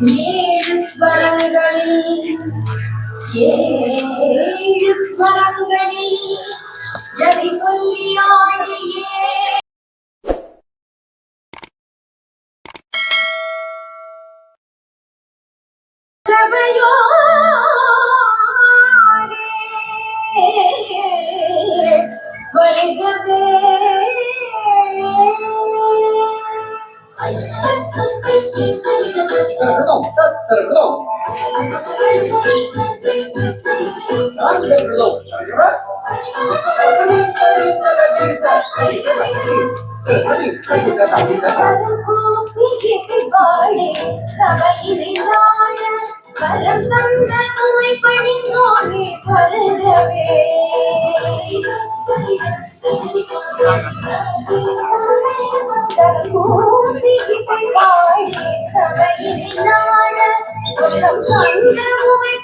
வருகவே ஏழு ஸ்வரங்களில் ஏழு ஸ்வரங்களில் ஜதி வருகவே திறக்கணும் திறக்கணும் வரம் தந்த உமை பணிந்தோனே வருகவே பாடி வரம் தந்த உமை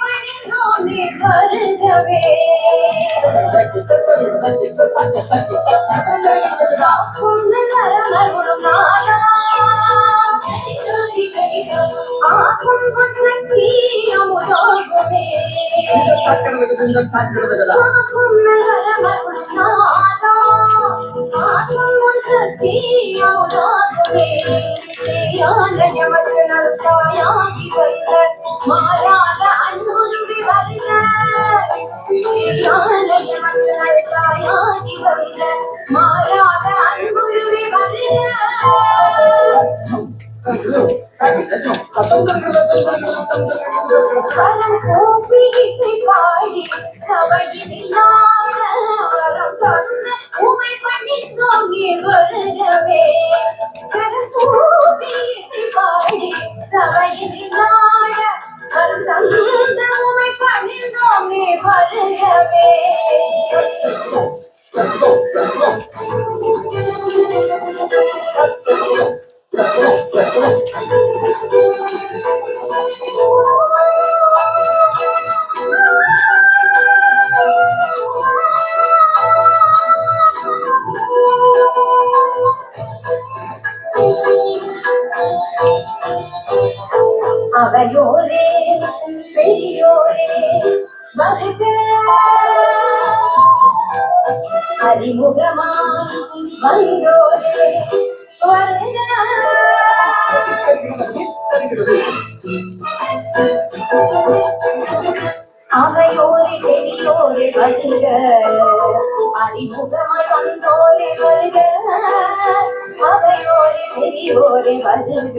தாயாகி வர பாடி சபையில் இல்லாத வரம் தந்து உமை பண்ணி சோங்கி வருகவே கரம் கூப்பி பாடி சபையில் இல்லாத வரம் தந்து உமை பண்ணி சோங்கி வருகவே அவையோரே பெரியோரே வருக அறிமுகமா வந்தோரே வருக. அவையோரே பெரியோரே வருக. அறிமுகமாய் வந்தோரே வருக. அவையோரே பெரியோரே வருக.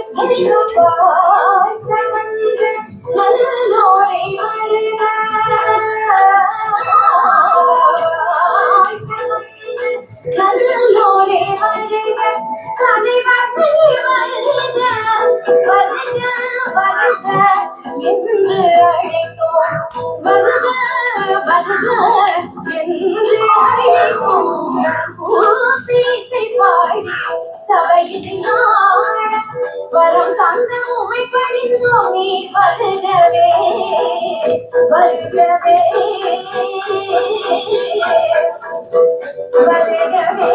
அழைத்தோம் பூசீசை பாடி சபையில் நாட வரம் தந்த உமை பணிந்தோம் நீ வருகவே வருகவே வருகவே